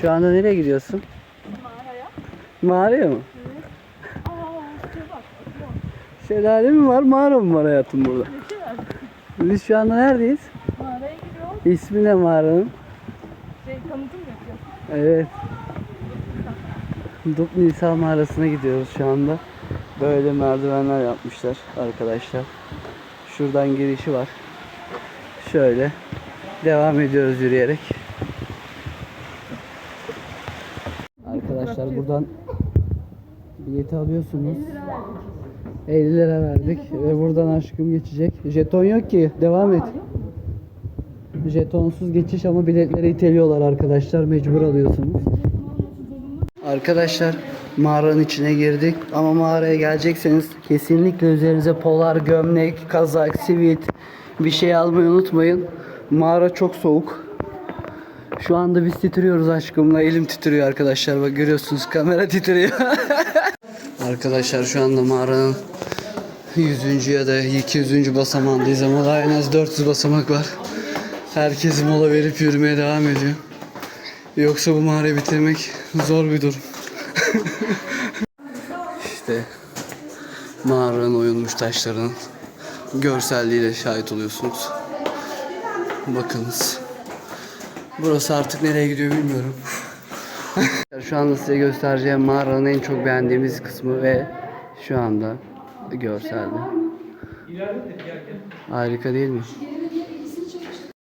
Şu anda nereye gidiyorsun? Mağaraya. Mağaraya mı? Aa, bak. bak. Şelale mi var, mağara mı var hayatım burada? Biz şu anda neredeyiz? Mağaraya gidiyor. İsmi ne mağaranın? Şey tanıtım yapıyor. Evet. Dut Nisa mağarasına gidiyoruz şu anda. Böyle merdivenler yapmışlar arkadaşlar. Şuradan girişi var. Şöyle devam ediyoruz yürüyerek. Arkadaşlar buradan bileti alıyorsunuz. 50 lira verdik ve buradan aşkım geçecek. Jeton yok ki. Devam et. Jetonsuz geçiş ama biletleri iteliyorlar arkadaşlar. Mecbur alıyorsunuz. Arkadaşlar mağaranın içine girdik ama mağaraya gelecekseniz kesinlikle üzerinize polar gömlek, kazak, sivit bir şey almayı unutmayın. Mağara çok soğuk. Şu anda biz titriyoruz aşkımla. Elim titriyor arkadaşlar. Bak görüyorsunuz kamera titriyor. arkadaşlar şu anda mağaranın 100. ya da 200. basamağındayız ama daha en az 400 basamak var. Herkes mola verip yürümeye devam ediyor. Yoksa bu mağarayı bitirmek zor bir durum. işte mağaranın oyulmuş taşlarının görselliğiyle şahit oluyorsunuz. Bakınız. Burası artık nereye gidiyor bilmiyorum. şu anda size göstereceğim mağaranın en çok beğendiğimiz kısmı ve şu anda görselde. Harika değil mi?